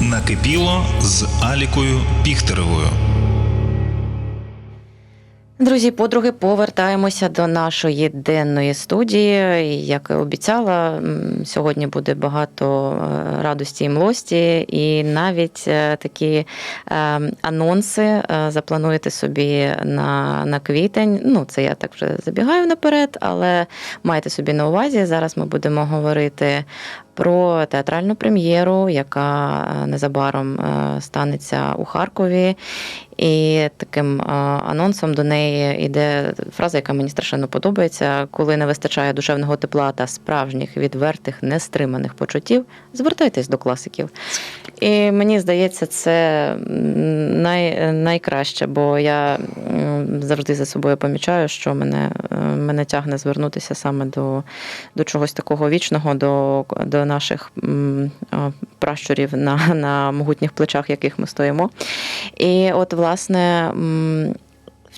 Накипіло з Алікою Піхтеревою. Друзі, подруги, повертаємося до нашої денної студії. Як і обіцяла, сьогодні буде багато е, радості і млості, і навіть е, такі е, анонси заплануєте собі на, на квітень. Ну, це я так вже забігаю наперед, але майте собі на увазі. Зараз ми будемо говорити про театральну прем'єру, яка е, незабаром е, станеться у Харкові. І таким е, анонсом до неї йде фраза, яка мені страшенно подобається. Коли не вистачає душевного тепла та справжніх відвертих, нестриманих почуттів, звертайтесь до класиків. І мені здається, це най, найкраще, бо я завжди за собою помічаю, що мене, е, мене тягне звернутися саме до, до чогось такого вічного, до, до наших пращурів на, на могутніх плечах, яких ми стоїмо. І от, власне.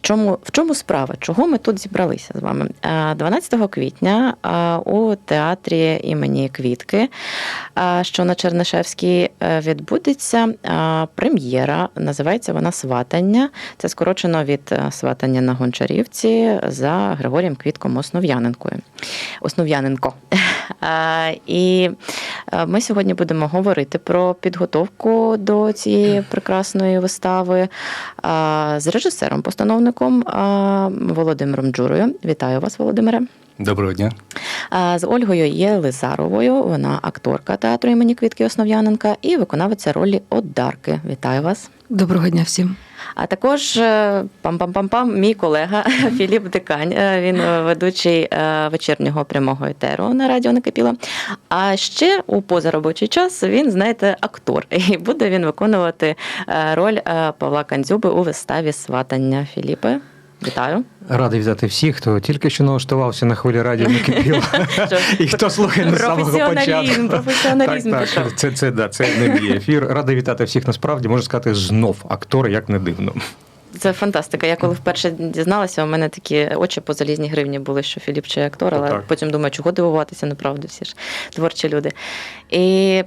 Чому, в чому справа? Чого ми тут зібралися з вами? Е, 12 квітня у театрі імені Квітки, що на Чернишевській е, відбудеться прем'єра. Називається вона Сватання. Це скорочено від е, сватання на Гончарівці за Григорієм Квітком Основ'яненкою. Основ'яненко. І е, ми сьогодні будемо говорити про підготовку до цієї прекрасної вистави з режисером-постановником Володимиром Джурою. Вітаю вас, Володимире. Доброго дня. З Ольгою Єлизаровою. Вона акторка театру імені Квітки Основ'яненка і виконавиця ролі Одарки. Вітаю вас. Доброго дня всім. А також е, пам-пам-пам-пам, мій колега Філіп Дикань. Е, Він е, ведучий вечірнього прямого етеру на радіо Накипіло. А ще у позаробочий час він, знаєте, актор. І буде він виконувати роль Павла Кандзюби у виставі Сватання Філіпе. Вітаю. Радий вітати всіх, хто тільки що налаштувався на хвилі радіо накипіло. І хто слухає з самого початку. професіоналізм пішов. це, це, да, це не мій ефір. Радий вітати всіх насправді, можу сказати, знов актори, як не дивно. Це фантастика. Я коли вперше дізналася, у мене такі очі по залізній гривні були, що Філіп чи актор, але Так. потім думаю, чого дивуватися, неправда, всі ж творчі люди. І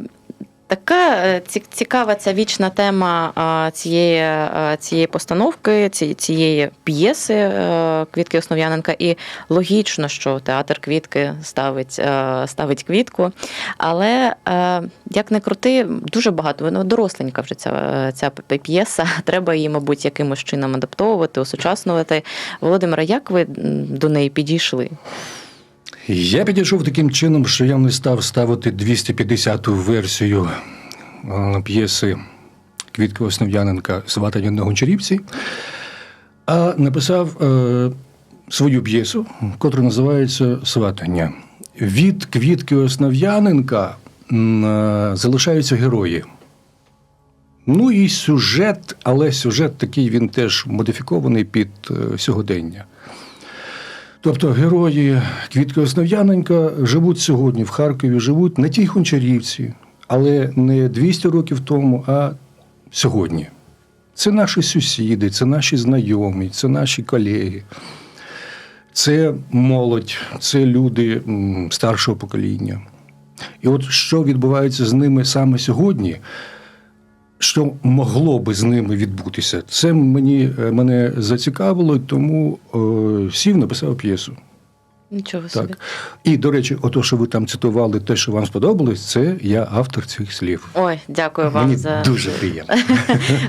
така е, цікава ця вічна тема цієї, цієї постановки, цієї п'єси е, Квітки Основ'яненка. І логічно, що театр Квітки ставить, е, ставить квітку. Але е, як не крути, дуже багато, воно доросленька вже ця, е, ця п'єса. Треба її, мабуть, якимось чином адаптовувати, осучаснювати. Володимира, як ви до неї підійшли? Я підійшов таким чином, що я не став ставити 250-ту версію е, п'єси Квітки Основ'яненка Сватання на Гончарівці, а написав е, свою п'єсу, котра називається Сватання. Від Квітки Основ'яненка е, залишаються герої. Ну і сюжет, але сюжет такий він теж модифікований під е, сьогодення. Тобто герої Квітки Основ'яненка живуть сьогодні в Харкові, живуть на тій Гончарівці, але не 200 років тому, а сьогодні. Це наші сусіди, це наші знайомі, це наші колеги, це молодь, це люди старшого покоління. І от що відбувається з ними саме сьогодні, що могло би з ними відбутися, це мені, е, мене зацікавило, тому е, сів, написав п'єсу. Нічого собі. Так. І, до речі, ото, що ви там цитували, те, що вам сподобалось, це я автор цих слів. Ой, дякую вам Мені за дуже приємно.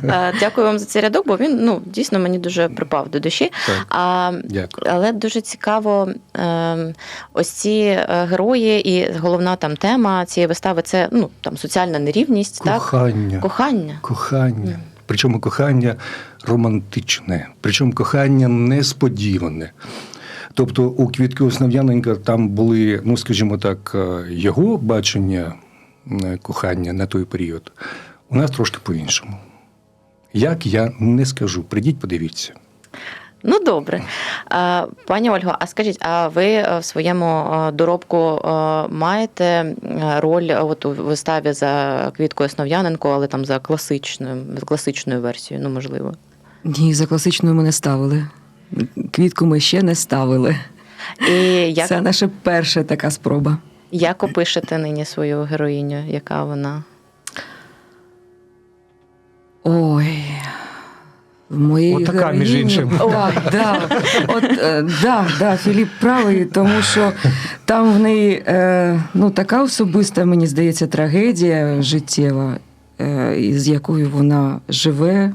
Дякую вам за цей рядок, бо він ну дійсно мені дуже припав до душі. Так. А Дякую. але дуже цікаво, е, ось ці е, герої, і головна там тема цієї вистави це ну там соціальна нерівність, так Кохання. кохання. Кохання. Причому кохання романтичне, причому кохання несподіване. Тобто у Квітки Основ'яненка там були, ну скажімо так, е, його бачення е, кохання на той період. У нас трошки по-іншому. Як я не скажу, прийдіть, подивіться. Ну добре, Е, пані Ольго, а скажіть, а ви в своєму доробку маєте роль от у виставі за Квіткою Основ'яненко, але там за класичною класичною версією, ну можливо. Ні, за класичною ми не ставили. Квітку ми ще не ставили. І як Це наша перша така спроба. Як опишете нині свою героїню? Яка вона? Ой. В моїй Отака, між героїні- іншим. Да, да. От, е, да, да, Філіп правий, тому що там в неї е, ну, така особиста, мені здається, трагедія життєва, е, із якою вона живе,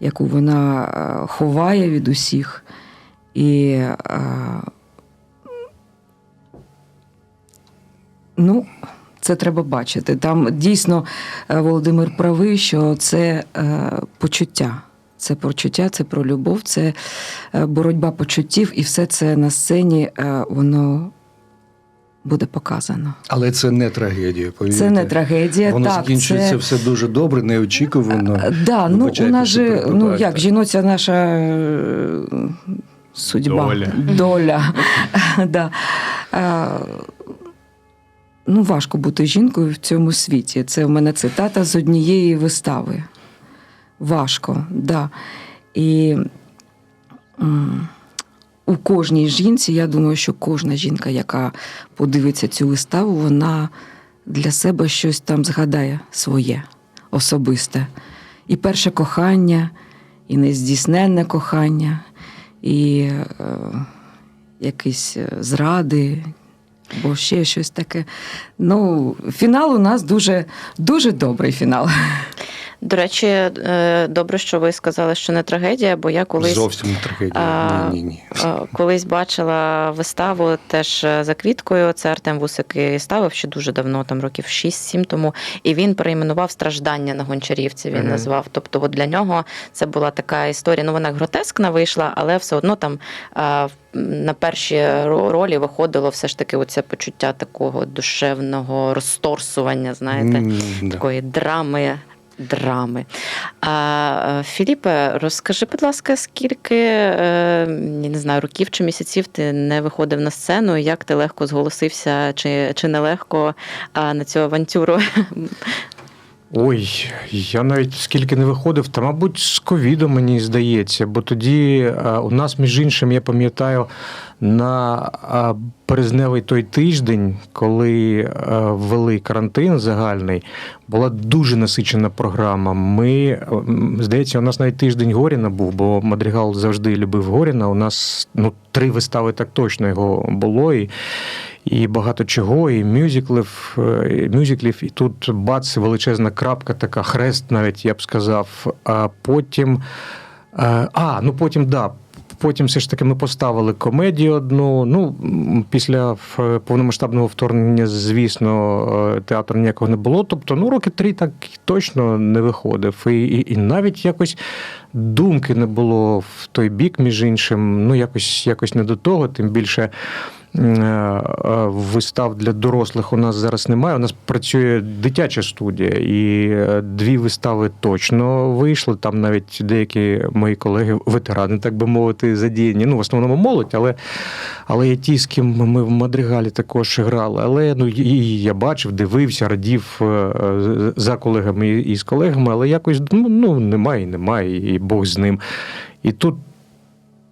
яку вона е, ховає від усіх. І е, ну, це треба бачити. Там дійсно е, Володимир правий, що це почуття. Це почуття, це про любов, це боротьба почуттів, і все це на сцені воно буде показано. Але це не трагедія. Повірте. Це не трагедія. Воно так, закінчується це... все дуже добре, неочікувано. Е, Да, ну у нас же, ну як жіноча наша е, судьба, Доля. доля. да. Е, Ну, важко бути жінкою в цьому світі. Це в мене цитата з однієї вистави. Важко, да. І у кожній жінці, я думаю, що кожна жінка, яка подивиться цю виставу, вона для себе щось там згадає своє, особисте. І перше кохання, і нездійсненне кохання, і е, якісь е, зради, або ще щось таке. Ну, фінал у нас дуже, дуже добрий фінал. До речі, е, добре, що ви сказали, що не трагедія, бо я колись. Зовсім не трагедія. А, Ні, ні, ні. Колись бачила виставу теж е, за квіткою. Це Артем Вусик і ставив ще дуже давно, там років 6-7 тому. І він перейменував страждання на гончарівці. Він Мгм. назвав. Тобто, от для нього це була така історія. Ну вона гротескна вийшла, але все одно там на перші ро- ролі виходило все ж таки оце почуття такого душевного розторсування, знаєте да. такої драми. Драми. А, е, Філіпе, розкажи, будь ласка, скільки е, не знаю, років чи місяців ти не виходив на сцену, як ти легко зголосився, чи, чи нелегко на цю авантюру? Ой, я навіть скільки не виходив, та, мабуть, з ковідом мені здається, бо тоді е, у нас, між іншим, я пам'ятаю, на березневий той тиждень, коли е, ввели карантин загальний, була дуже насичена програма. Ми, е, здається, у нас навіть тиждень Горіна був, бо Мадрігал завжди любив Горіна. У нас ну, три вистави так точно його було. І, і багато чого, і мюзиклів, е, і мюзиклів, і тут бац, величезна крапка, така хрест, навіть я б сказав. А потім. А, ну потім, да. Потім все ж таки ми поставили комедію одну. Ну, після повномасштабного вторгнення, звісно, е, театру ніякого не було. Тобто, ну, роки три так точно не виходив. І, і, і навіть якось думки не було в той бік, між іншим. Ну, якось, якось не до того, тим більше. Е, е, Вистав для дорослих у нас зараз немає. У нас працює дитяча студія, і е, дві вистави точно вийшли. Там навіть деякі мої колеги, ветерани, так би мовити, задіяні. Ну, в основному молодь, але, але є ті, з ким ми в Мадригалі також грали. Але ну, і я бачив, дивився, радів за колегами і з колегами, але якось ну, ну, немає, немає, і Бог з ним. І тут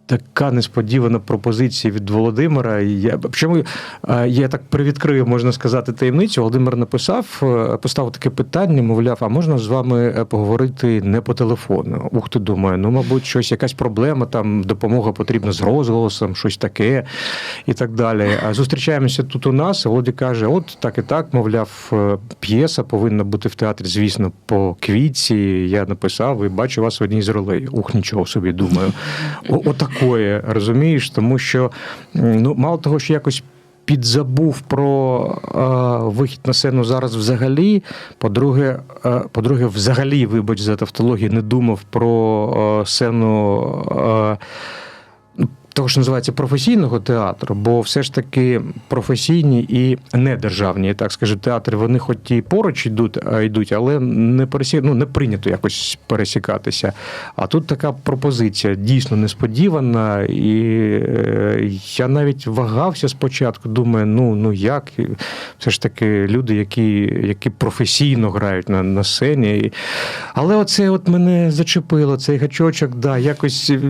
така несподівана пропозиція від Володимира. Я, причому е, я так привідкрию, можна сказати, таємницю. Володимир написав, е, поставив таке питання, мовляв, а можна з вами е, поговорити не по телефону? Ух ти, думаю, ну, мабуть, щось, якась проблема, там допомога потрібна з розголосом, щось таке і так далі. А зустрічаємося тут у нас. Володі каже: от так і так, мовляв, п'єса повинна бути в театрі, звісно, по квітці. Я написав і бачу вас в одній з ролей. Ух, нічого собі думаю. О- Отакое, розумієш? Тому що ну, мало того, що якось. Підзабув про е, вихід на сцену зараз взагалі. По-друге, е, по-друге, взагалі, вибач за тавтологію, не думав про е, сцену е, того, що називається професійного театру, бо все ж таки професійні і недержавні, так скажу, театри, вони хоч і поруч йдуть, йдуть, але не пересі... ну, не прийнято якось пересікатися. А тут така пропозиція дійсно несподівана, і е, я навіть вагався спочатку. Думаю, ну ну як все ж таки люди, які, які професійно грають на, на сцені. Але оце от мене зачепило, цей гачочок, да, якось е,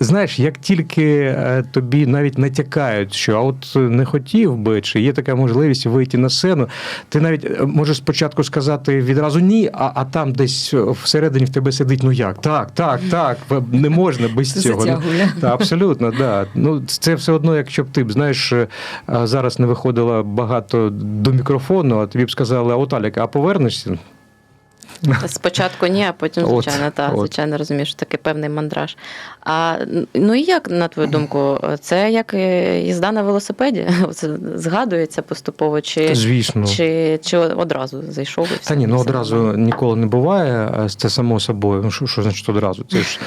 знаєш, як тільки наскільки е, тобі навіть натякають, що а от не хотів би, чи є така можливість вийти на сцену, ти навіть е, можеш спочатку сказати відразу ні, а, а там десь всередині в тебе сидить, ну як? Так, так, так, не можна без Це цього. затягує. Та, абсолютно, да. Ну, це все одно, якщо б ти б знаєш, е, зараз не виходило багато до мікрофону, а тобі б сказали, а от Алік, а повернешся? Спочатку ні, а потім, От, та, от. звичайно, розумієш, що такий певний мандраж. А ну і як, на твою думку, це як е, їзда на велосипеді? Це згадується поступово, чи, Звісно. чи, чи одразу зайшов і все? Та ні, ну одразу ніколи не буває. Це само собою. Ну, що, що значить одразу? Це ж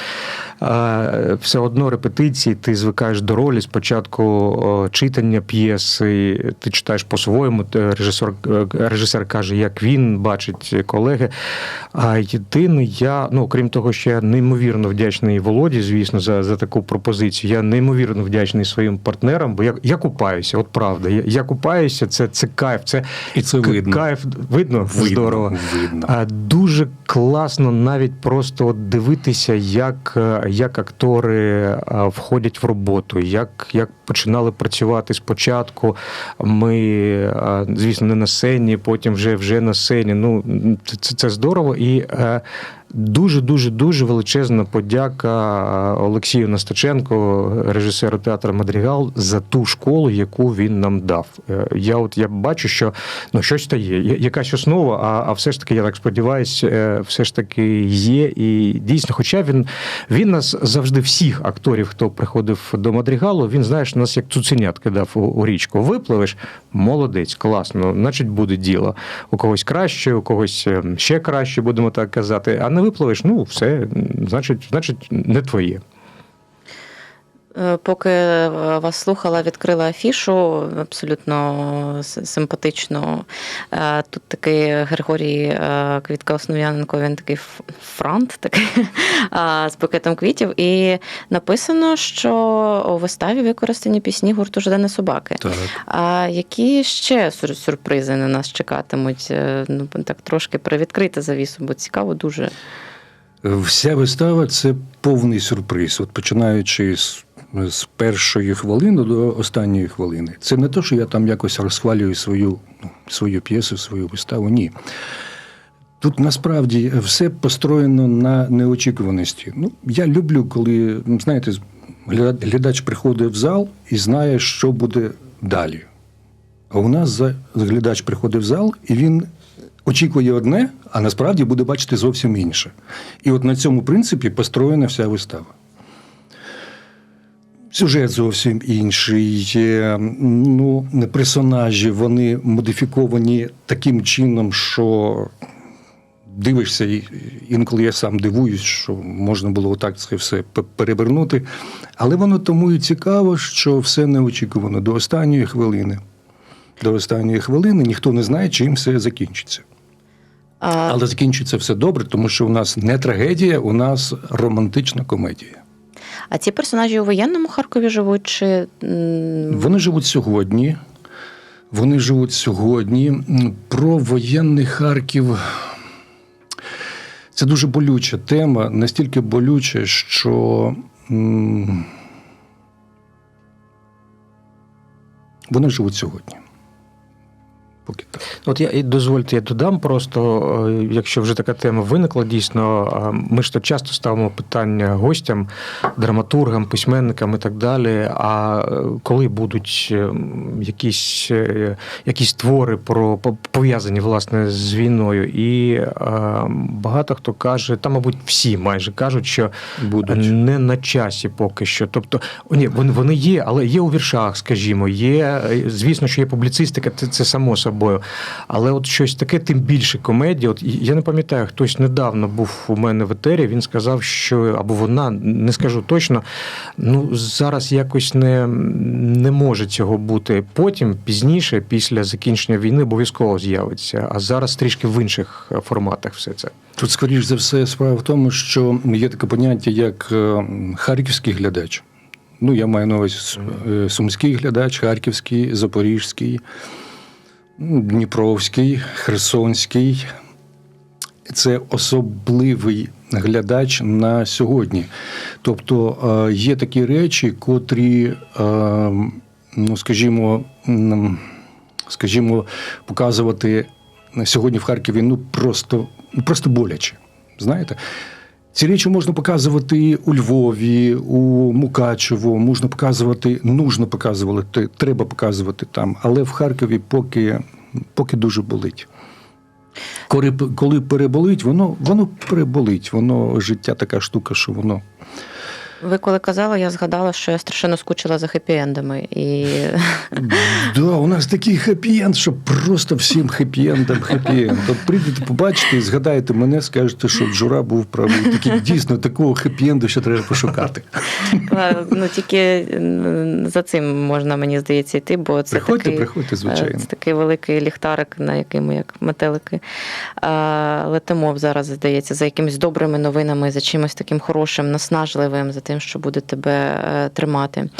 все одно репетиції, ти звикаєш до ролі. Спочатку читання п'єси, ти читаєш по-своєму, режисер, е, режисер каже, як він бачить колеги. А єдине, я, ну крім того, що я неймовірно вдячний Володі, звісно, за, за таку пропозицію. Я неймовірно вдячний своїм партнерам, бо я, я купаюся, от правда. Я, я купаюся, це, це кайф, це І це к- видно. кайф. Видно? Видно, Здорово. видно. А дуже класно навіть просто от дивитися, як, е, як актори входять в роботу, як, як починали працювати спочатку. Ми, звісно, не на сцені, потім вже, вже на сцені. Ну, це, це, це здорово. І е, дуже, дуже, дуже величезна подяка е, Олексію Настаченко, режисеру театру Мадрігал, за ту школу, яку він нам дав. Е, Я от я бачу, що ну щось та є, якась основа, а, а все ж таки, я так сподіваюся, все ж таки є. І дійсно, хоча він, він нас завжди всіх акторів, хто приходив до Мадригалу, він знаєш, нас як цуценят кидав у, у річку. Випливеш, молодець, класно, значить буде діло. У когось краще, у когось е, ще краще, будемо так казати. А не випливеш, ну все, значить, значить, не твоє. Е, Поки е, вас слухала, відкрила афішу абсолютно симпатично. Е, Тут такий Григорій Квітка Основ'яненко, він такий франт такий, з букетом квітів. І написано, що у виставі використані пісні гурту Ждане собаки. Так. А які ще сюр- сюрпризи на нас чекатимуть? Ну, так трошки привідкрити завісу, бо цікаво дуже. Вся вистава це повний сюрприз. От починаючи з, з першої хвилини до останньої хвилини. Це не те, що я там якось розхвалюю свою, ну, свою п'єсу, свою виставу. Ні. Тут насправді все построєно на неочікуваності. Ну, я люблю, коли, ну, знаєте, глядач приходить в зал і знає, що буде далі. А у нас глядач приходить в зал, і він очікує одне, а насправді буде бачити зовсім інше. І от на цьому принципі построєна вся вистава. Сюжет зовсім інший. Ну, персонажі вони модифіковані таким чином, що дивишся, і інколи я сам дивуюсь, що можна було отак це все перевернути. Але воно тому і цікаво, що все неочікувано до останньої хвилини. До останньої хвилини ніхто не знає, чим все закінчиться. А, Але закінчиться все добре, тому що у нас не трагедія, у нас романтична комедія. А ці персонажі у воєнному Харкові живуть чи Вони живуть сьогодні. Вони живуть сьогодні. Про воєнний Харків. Це дуже болюча тема, настільки болюча, що вони живуть сьогодні. Поки так. От я і дозвольте, я додам просто, е, якщо вже така тема виникла, дійсно, ми ж то часто ставимо питання гостям, драматургам, письменникам і так далі. А е, коли будуть е, якісь, якісь твори про по- пов'язані власне з війною, і багато хто каже, та, мабуть, всі майже кажуть, що Будуть. не на часі поки що. Тобто, ні, вони, є, але є у віршах, скажімо, є. Звісно, що є публіцистика, це, це само собою. Але от щось таке, тим більше комедія. От я не пам'ятаю, хтось недавно був у мене в етері. Він сказав, що або вона не скажу точно. Ну зараз якось не, не може цього бути. Потім пізніше, після закінчення війни, обов'язково з'явиться. А зараз трішки в інших е, форматах все це. Тут, скоріш за все, справа в тому, що є таке поняття, як е, харківський глядач. Ну, я маю на увазі е, сумський глядач, харківський, запорізький, дніпровський, херсонський. це особливий глядач на сьогодні. Тобто е, є такі речі, котрі, е, ну скажімо, скажімо, показувати сьогодні в Харкові ну просто, ну, просто боляче. Знаєте? Ці речі можна показувати у Львові, у Мукачево, можна показувати, нужно показувати, треба показувати там, але в Харкові поки, поки дуже болить. Коли, коли переболить, воно, воно переболить. Воно життя така штука, що воно. Ви коли казали, я згадала, що я страшенно скучила за хеппі-ендами. І Да, у нас такий хеппі-енд, що просто всім хеппі-ендом хеппі-енд. От прийдете, побачите і згадаєте мене, скажете, що Джура був правий. Такий дійсно такого хеппі-енду ще треба пошукати. ну тільки за цим можна, мені здається, йти, бо це Приходьте, такий, приходьте, звичайно. е, Це такий великий ліхтарик, на яким як метелики. Летимо зараз, здається, за якимись добрими новинами, за чимось таким хорошим, наснажливим, за тим, що буде тебе е, тримати.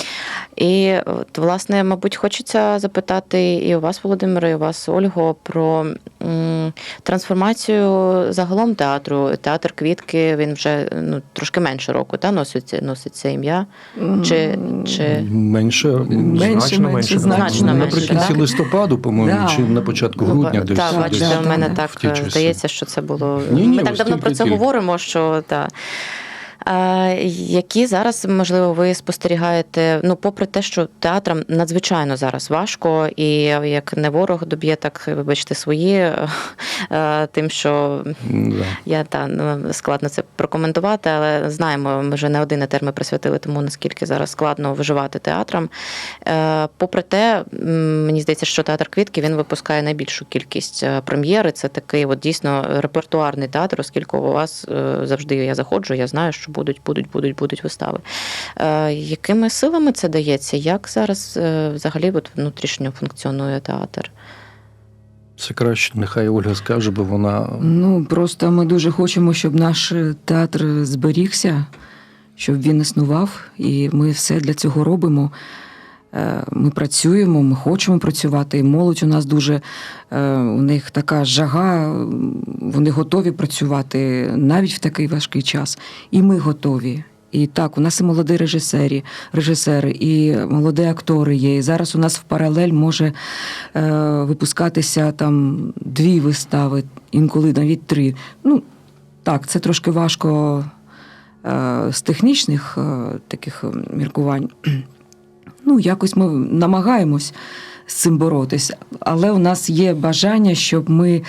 І, от, власне, мабуть, хочеться запитати і у вас, Володимире, і у вас, Ольго, про м, трансформацію загалом театру. Театр квітки він вже ну, трошки менше року та, носить, носить це ім'я. Чи, чи... Менше, Менше, Значно менше, менше. Значно менше, наприкінці так? листопаду, по-моєму, Да. чи на початку Ну, грудня десь. Так, бачите, у мене так В здається, що це було. Ні, ні, Ми так давно про це говоримо, що та. А, які зараз, можливо, ви спостерігаєте, ну, попри те, що театрам надзвичайно зараз важко, і як не ворог доб'є, так вибачте свої, е, тим, що Да. я та ну, складно це прокоментувати, але знаємо, ми вже не один етер ми присвятили тому, наскільки зараз складно виживати театрам. Е, Попри те, мені здається, що театр квітки він випускає найбільшу кількість е, прем'єри. Це такий от дійсно репертуарний театр, оскільки у вас е, завжди я заходжу, я знаю, що будуть, будуть, будуть, будуть вистави. Е, Якими силами це дається? Як зараз е, взагалі от внутрішньо функціонує театр? Це краще, нехай Ольга скаже, бо вона Ну просто ми дуже хочемо, щоб наш театр зберігся, щоб він існував, і ми все для цього робимо. Е, Ми працюємо, ми хочемо працювати. І молодь у нас дуже е, у них така жага, вони готові працювати навіть в такий важкий час. І ми готові. І так, у нас і молоді режисері, режисери, і молоді актори є. І зараз у нас в паралель може е, випускатися там дві вистави, інколи навіть три. Ну, так, це трошки важко з технічних таких міркувань. Ну, якось ми намагаємось з цим боротися. Але у нас є бажання, щоб ми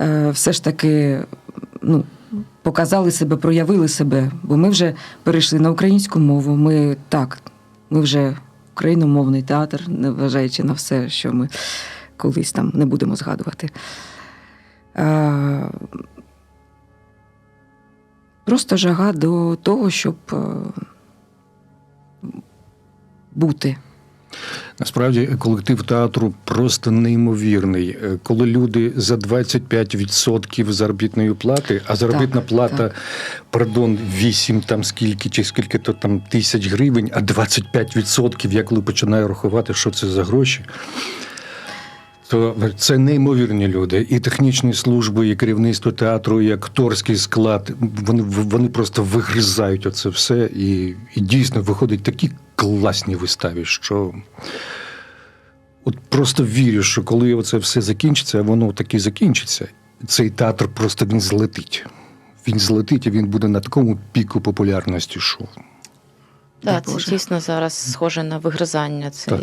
е, все ж таки ну, показали себе, проявили себе. Бо ми вже перейшли на українську мову. Ми так, ми вже україномовний театр, неважаючи на все, що ми колись там не будемо згадувати. Е, просто жага до того, щоб е, бути. Насправді колектив театру просто неймовірний. Е, Коли люди за 25% заробітної плати, а заробітна Так, плата, так. пардон, 8 там скільки чи скільки то там тисяч гривень, а 25% я коли починаю рахувати, що це за гроші. То це неймовірні люди. І технічні служби, і керівництво театру, і акторський склад. Вони, вони просто вигризають оце все. І, і дійсно виходять такі класні вистави, що от просто вірю, що коли це все закінчиться, воно таки закінчиться, цей театр просто він злетить. Він злетить, і він буде на такому піку популярності, що Так, це дійсно зараз схоже на вигризання. Це Так.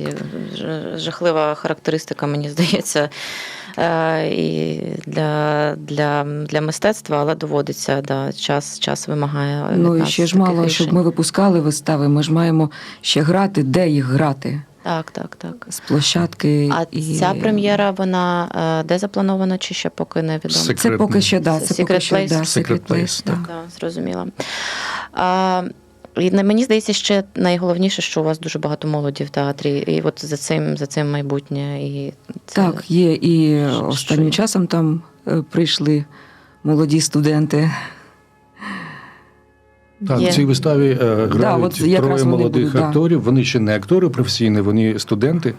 жахлива характеристика, мені здається, е, і для, для, для мистецтва, але доводиться, да, час, час вимагає. Ну і ще ж мало, рішень. щоб ми випускали вистави. Ми ж маємо ще грати, де їх грати. Так, так, так. З площадки. А і... ця прем'єра, вона е, де запланована, чи ще поки не відомо? Сек- Це поки ще да, Це це поки Secret ще да, Secret Secret Place, Place, так. так. Так, зрозуміла. А, і мені здається, ще найголовніше, що у вас дуже багато молоді в театрі, і от за цим, за цим майбутнє. І це... Так, є і Що- останнім що? часом там е, прийшли молоді студенти. Так, Є. в цій виставі е, грають от троє молодих будуть, да. акторів. Вони ще не актори професійні, вони студенти.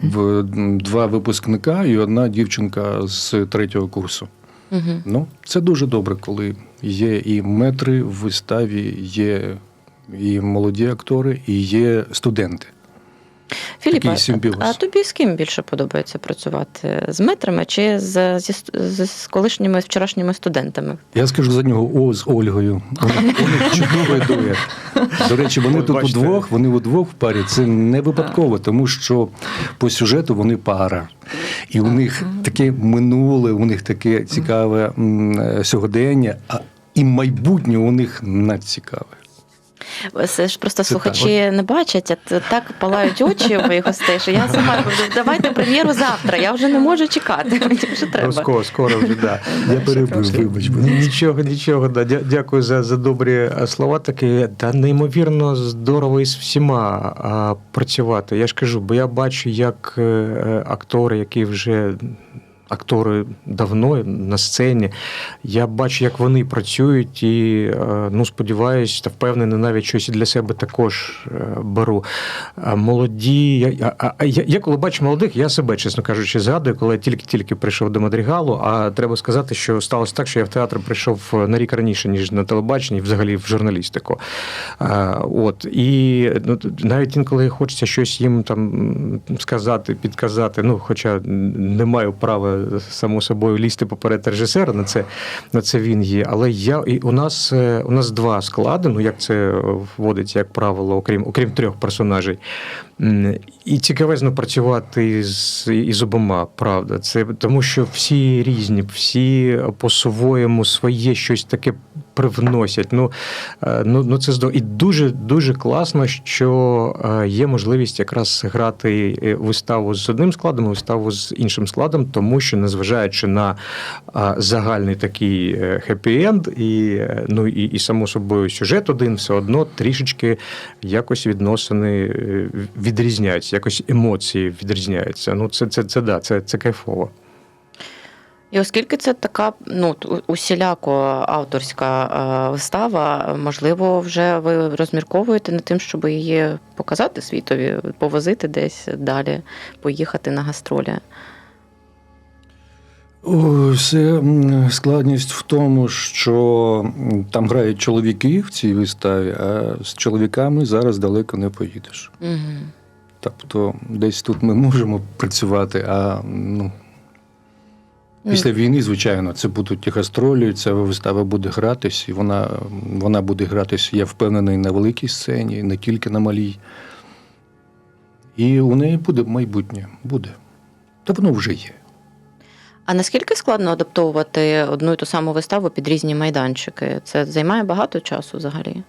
В два випускника і одна дівчинка з третього курсу. Угу. Ну, це дуже добре, коли є і метри в виставі, є і молоді актори, і є студенти. Такий а тобі з ким більше подобається працювати? З метрами чи з, зі, з, з колишніми вчорашніми студентами? Я скажу за нього О з Ольгою. Вони, чудовий дует. До речі, вони тут удвох, вони удвох в парі. Це не випадково, тому що по сюжету вони пара. І у них таке минуле, у них таке цікаве сьогодення, а і майбутнє у них надцікаве. Це ж просто Це слухачі не бачать, а так палають очі у моїх гостей, що я сама кажу, давайте прем'єру завтра. Я вже не можу чекати. Мені вже Ну, треба. скоро, скоро вже, да. Я перебив, вибач. Нічого, нічого. Да. Дякую за, за добрі е, слова. Такі та неймовірно здорово із всіма а, працювати. Я ж кажу, бо я бачу, як е, е, актори, які вже. Актори давно на сцені. Я бачу, як вони працюють, і е, ну сподіваюся, та впевнений, навіть щось для себе також е, беру. Молоді, я, а, я, я коли бачу молодих, я себе, чесно кажучи, згадую, коли я тільки-тільки прийшов до Мадрігалу. А треба сказати, що сталося так, що я в театр прийшов на рік раніше, ніж на телебаченні, взагалі в журналістику. От і ну, навіть інколи хочеться щось їм там сказати, підказати. Ну, хоча не маю права само собою лізти поперед режисера, на це, на це він є. Але я і у нас е, у нас два склади. Ну як це вводиться, як правило, окрім окрім трьох персонажей. І цікавезно працювати з із обома, правда. Це тому, що всі різні, всі по-своєму своє щось таке привносять. Ну, е, ну, ну це здорово. І дуже дуже класно, що е, є можливість якраз грати е, виставу з одним складом, виставу з іншим складом, тому що незважаючи на загальний такий хеппі-енд, і, ну, і, і само собою сюжет один, все одно трішечки якось відносини відрізняються, якось емоції відрізняються. Ну, це, це, це, да, це, це кайфово. І оскільки це така ну усіляко авторська е, вистава, можливо, вже ви розмірковуєте над тим, щоб її показати світові, повозити десь далі, поїхати на гастролі. Все складність в тому, що там грають чоловіки в цій виставі, а з чоловіками зараз далеко не поїдеш. Угу. Тобто, десь тут ми можемо працювати, а ну, після війни, звичайно, це будуть гастролі, ця вистава буде гратись, і вона, вона буде гратись, я впевнений, на великій сцені, не тільки на малій. І у неї буде майбутнє. Буде. Та воно вже є. А наскільки складно адаптовувати одну і ту саму виставу під різні майданчики? Це займає багато часу взагалі?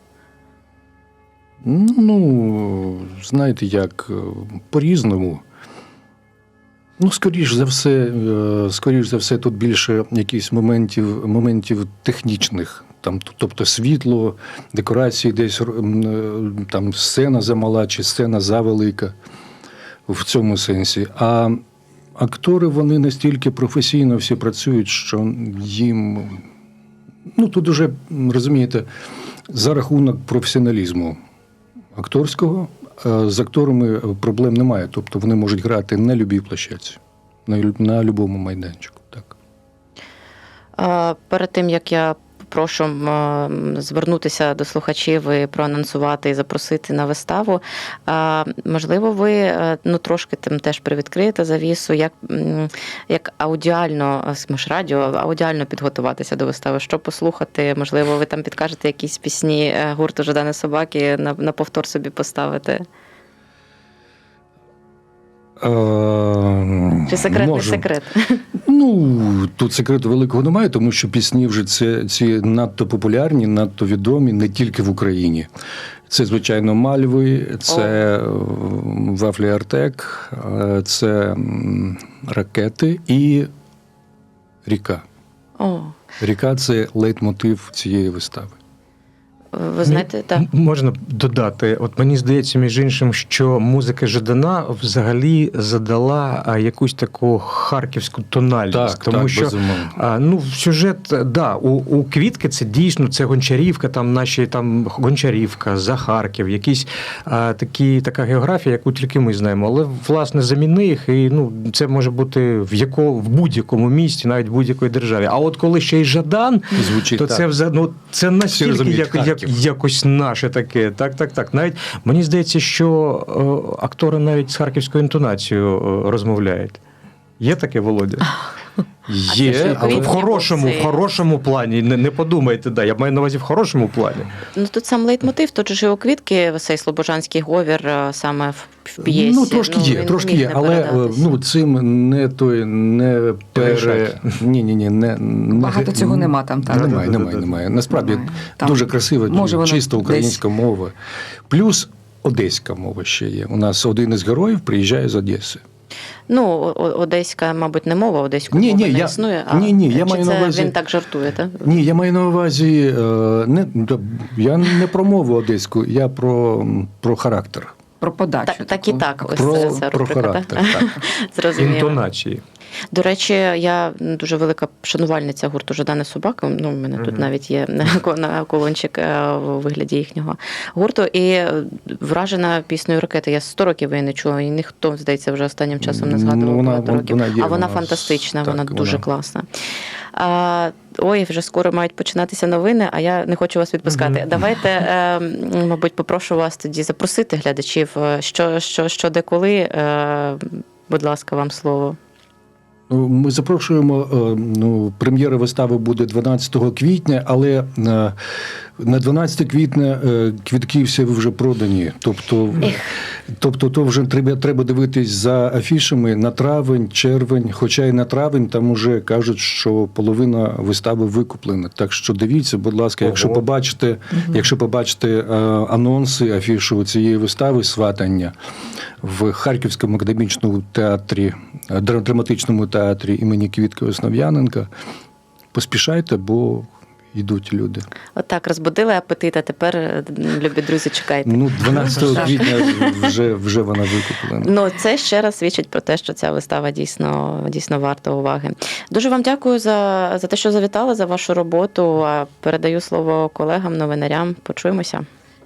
Ну, знаєте, як е, по-різному. Ну, скоріш за все, е, скоріш за все, тут більше якихось моментів, моментів технічних. Там, тобто світло, декорації десь е, там сцена замала чи сцена завелика в цьому сенсі. А актори вони настільки професійно всі працюють, що їм. Ну, тут уже, розумієте, за рахунок професіоналізму акторського. Е, З акторами проблем немає. Тобто вони можуть грати на любій площадці, на, на будь-якому майданчику. Так. Перед тим як я прошу звернутися до слухачів і проанонсувати і запросити на виставу. Можливо, ви е, ну трошки тим теж привідкриєте завісу, як, як аудіально, ми ж радіо, аудіально підготуватися до вистави, що послухати. Можливо, ви там підкажете якісь пісні е, гурту Жадани собаки на, на повтор собі поставити. Е, Чи секретний можу. секрет? Ну, тут секрету великого немає, тому що пісні вже це, ці надто популярні, надто відомі не тільки в Україні. Це, звичайно, Мальви, це е, Вафлі Артек, е, це ракети і ріка. О, Ріка це лейтмотив цієї вистави. Ви знаєте, так. Можна додати, от мені здається, між іншим, що музика Жадана взагалі задала якусь таку харківську тональність, Так, тому так, що безумовно. ну сюжет, да, у, у квітки це дійсно це Гончарівка, там наші там Гончарівка, Захарків, якісь а, такі така географія, яку тільки ми знаємо. Але власне заміни їх, і ну це може бути в яко в будь-якому місті, навіть в будь-якої державі. А от коли ще й Жадан, Звучить то так. це ну, це настільки як, як, Харків. якось наше таке. Так, так, так. Навіть мені здається, що е, актори навіть з харківською інтонацією е, розмовляють. Є таке, Володя? Є, але в хорошому, в хорошому плані. Не, не подумайте, да. Я маю на увазі в хорошому плані. Ну тут сам лейтмотив, тут же у квітки цей слобожанський говір е, саме в, п'єсі. Ну, трошки є, він трошки є, але е, ну, цим не той не пере... Ні, ні, ні, не, не Багато цього нема там, так? Немає, немає, немає. Насправді Немає. Дуже красива, може, чиста українська мова. Плюс одеська мова ще є. У нас один із героїв приїжджає з Одеси. Ну, одеська, мабуть, не мова, одеської Ні, мови ні, не я- існує. ні, ні, я чи маю це на увазі- він так жартує, так? Ні, я маю на увазі е, не я не про мову одеську, я про, про характер. Про подачу. Так, так і так. Ось Про- це, це про рубрика, характер, так? так. Зрозуміло. Інтонації. До речі, я дуже велика шанувальниця гурту Жадане собаки. Ну, у мене тут навіть є колончик е, у вигляді їхнього гурту. І е, вражена піснею ракети. Я 100 років її не чула, і ніхто, здається, вже останнім часом не згадував Ну, вона- багато років. вона є, а вона фантастична, так, вона дуже вона- класна. А, ой, вже скоро мають починатися новини, а я не хочу вас відпускати. Мгм. Давайте, е, мабуть, попрошу вас тоді запросити глядачів, е, що, що, що де коли. Е, будь ласка, вам слово. Ну, Ми запрошуємо. е, Ну, прем'єра вистави буде 12 квітня, але е, на 12 квітня е, квітки всі вже продані. Тобто, тобто то вже треба, треба дивитись за афішами на травень, червень. Хоча і на травень там уже кажуть, що половина вистави викуплена. Так що дивіться, будь ласка, якщо Ого. побачите, якщо побачите анонси афішу цієї вистави сватання в Харківському академічному театрі, драматичному театрі імені Квітки Основ'яненка, поспішайте, бо йдуть люди. Отак розбудили апетит, а тепер, е, любі друзі, чекайте. Ну, 12 квітня вже, вже вона викуплена. Ну, це ще раз свідчить про те, що ця вистава дійсно, дійсно варта уваги. Дуже вам дякую за, за те, що завітали, за вашу роботу. Передаю слово колегам, новинарям. Почуємося.